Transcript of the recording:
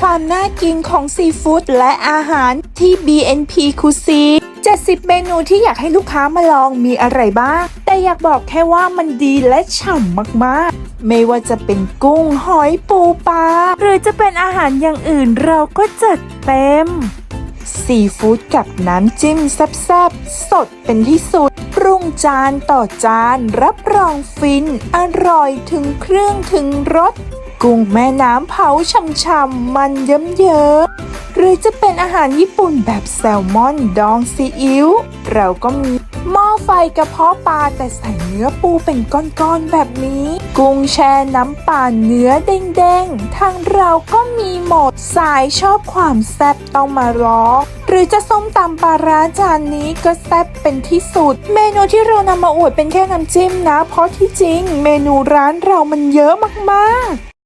ความน่ากินของซีฟู้ดและอาหารที่ BNP คูซี70 เมนูที่อยากให้ลูกค้ามาลองมีอะไรบ้าง แต่อยากบอกแค่ว่ามันดีและฉ่ำมากๆ ไม่ว่าจะเป็นกุ้งหอยปูปลาหรือจะเป็นอาหารอย่างอื่นเราก็จัดเต็ม ซีฟู้ดกับน้ำจิ้มแซ่บๆ สดเป็นที่สุด ปรุงจานต่อจานรับรองฟิน อร่อยถึงเครื่องถึงรส กุ้งแม่น้ำเผาช่ำๆมันเยิ้มๆหรือจะเป็นอาหารญี่ปุ่นแบบแซลมอนดองซีอิ๊วเราก็มีหม้อไฟกระเพาะปลาแต่ใส่เนื้อปูเป็นก้อนๆแบบนี้ กุ้งแช่น้ำปลาเนื้อเด้งๆ ทางเราก็มีหมดสายชอบความแซ่บต้องมาร้องหรือจะส้มตำปลาร้าจานนี้ก็แซ่บเป็นที่สุด เมนูที่เรานำมาอวดเป็นแค่น้ำจิ้มนะ เพราะที่จริง เมนูร้านเรามันเยอะมากๆ